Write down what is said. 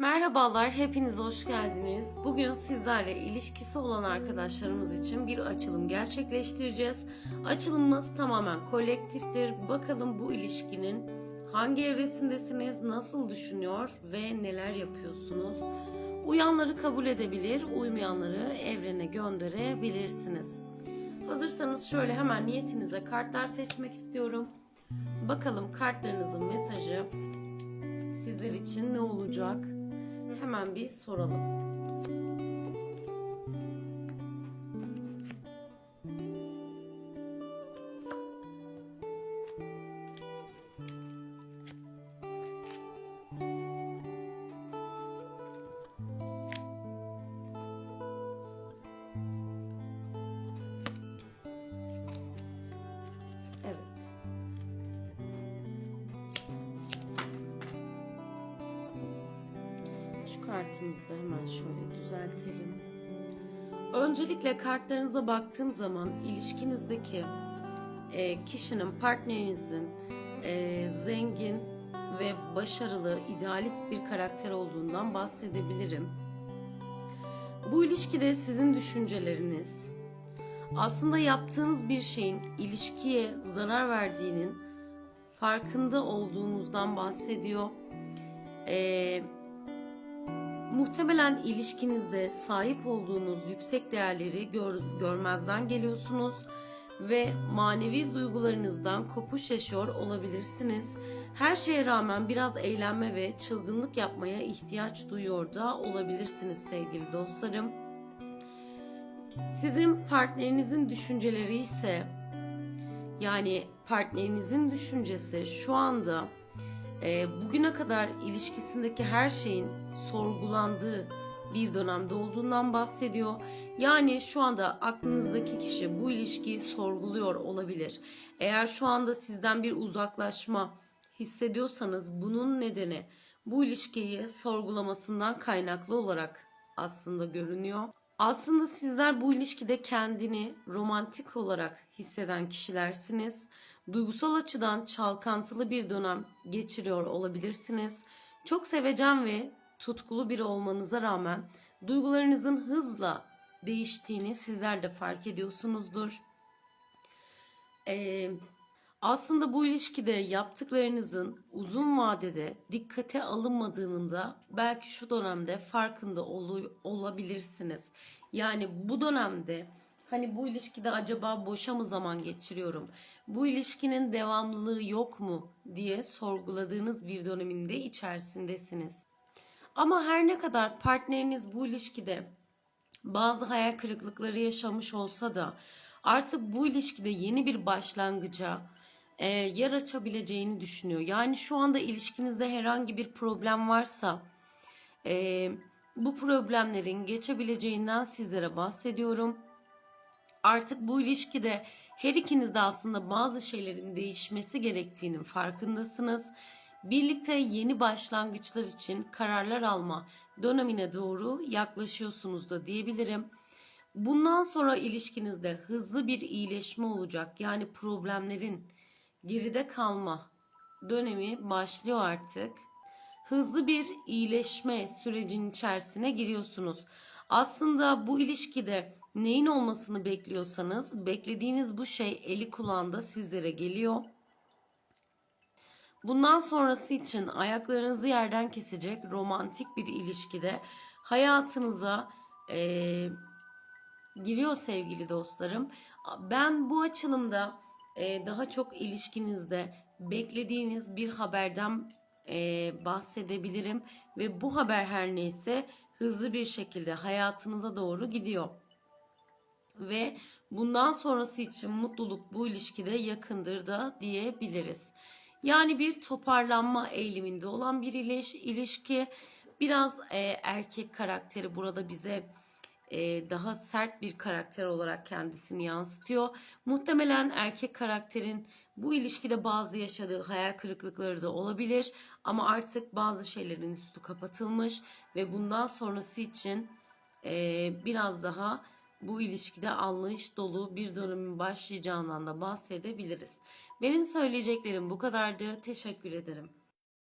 Merhabalar, hepiniz hoş geldiniz. Bugün sizlerle ilişkisi olan arkadaşlarımız için bir açılım gerçekleştireceğiz. Açılımımız tamamen kolektiftir. Bakalım bu ilişkinin hangi evresindesiniz, nasıl düşünüyor ve neler yapıyorsunuz? Uyanları kabul edebilir, uymayanları evrene gönderebilirsiniz. Hazırsanız şöyle hemen niyetinize kartlar seçmek istiyorum. Bakalım kartlarınızın mesajı sizler için ne olacak? Hemen bir soralım. Şu kartımızı da hemen şöyle düzeltelim. Öncelikle kartlarınıza baktığım zaman ilişkinizdeki e, kişinin, partnerinizin e, zengin ve başarılı, idealist bir karakter olduğundan bahsedebilirim. Bu ilişkide sizin düşünceleriniz, aslında yaptığınız bir şeyin ilişkiye zarar verdiğinin farkında olduğunuzdan bahsediyor. Eee Muhtemelen ilişkinizde sahip olduğunuz yüksek değerleri gör, görmezden geliyorsunuz ve manevi duygularınızdan kopuş yaşıyor olabilirsiniz. Her şeye rağmen biraz eğlenme ve çılgınlık yapmaya ihtiyaç duyuyor da olabilirsiniz sevgili dostlarım. Sizin partnerinizin düşünceleri ise yani partnerinizin düşüncesi şu anda e, bugüne kadar ilişkisindeki her şeyin sorgulandığı bir dönemde olduğundan bahsediyor. Yani şu anda aklınızdaki kişi bu ilişkiyi sorguluyor olabilir. Eğer şu anda sizden bir uzaklaşma hissediyorsanız bunun nedeni bu ilişkiyi sorgulamasından kaynaklı olarak aslında görünüyor. Aslında sizler bu ilişkide kendini romantik olarak hisseden kişilersiniz. Duygusal açıdan çalkantılı bir dönem geçiriyor olabilirsiniz. Çok sevecen ve tutkulu biri olmanıza rağmen duygularınızın hızla değiştiğini sizler de fark ediyorsunuzdur. Ee, aslında bu ilişkide yaptıklarınızın uzun vadede dikkate alınmadığının da belki şu dönemde farkında ol- olabilirsiniz. Yani bu dönemde hani bu ilişkide acaba boşa mı zaman geçiriyorum? Bu ilişkinin devamlılığı yok mu diye sorguladığınız bir döneminde içerisindesiniz. Ama her ne kadar partneriniz bu ilişkide bazı hayal kırıklıkları yaşamış olsa da artık bu ilişkide yeni bir başlangıca e, yer açabileceğini düşünüyor. Yani şu anda ilişkinizde herhangi bir problem varsa e, bu problemlerin geçebileceğinden sizlere bahsediyorum. Artık bu ilişkide her ikiniz de aslında bazı şeylerin değişmesi gerektiğinin farkındasınız. Birlikte yeni başlangıçlar için kararlar alma dönemine doğru yaklaşıyorsunuz da diyebilirim. Bundan sonra ilişkinizde hızlı bir iyileşme olacak. Yani problemlerin geride kalma dönemi başlıyor artık. Hızlı bir iyileşme sürecinin içerisine giriyorsunuz. Aslında bu ilişkide neyin olmasını bekliyorsanız beklediğiniz bu şey eli kulağında sizlere geliyor. Bundan sonrası için ayaklarınızı yerden kesecek romantik bir ilişkide hayatınıza eee giriyor sevgili dostlarım. Ben bu açılımda e, daha çok ilişkinizde beklediğiniz bir haberden e, bahsedebilirim ve bu haber her neyse hızlı bir şekilde hayatınıza doğru gidiyor. Ve bundan sonrası için mutluluk bu ilişkide yakındır da diyebiliriz. Yani bir toparlanma eğiliminde olan bir iliş- ilişki. Biraz e, erkek karakteri burada bize e, daha sert bir karakter olarak kendisini yansıtıyor. Muhtemelen erkek karakterin bu ilişkide bazı yaşadığı hayal kırıklıkları da olabilir ama artık bazı şeylerin üstü kapatılmış ve bundan sonrası için e, biraz daha bu ilişkide anlayış dolu bir dönemin başlayacağından da bahsedebiliriz. Benim söyleyeceklerim bu kadardı. Teşekkür ederim.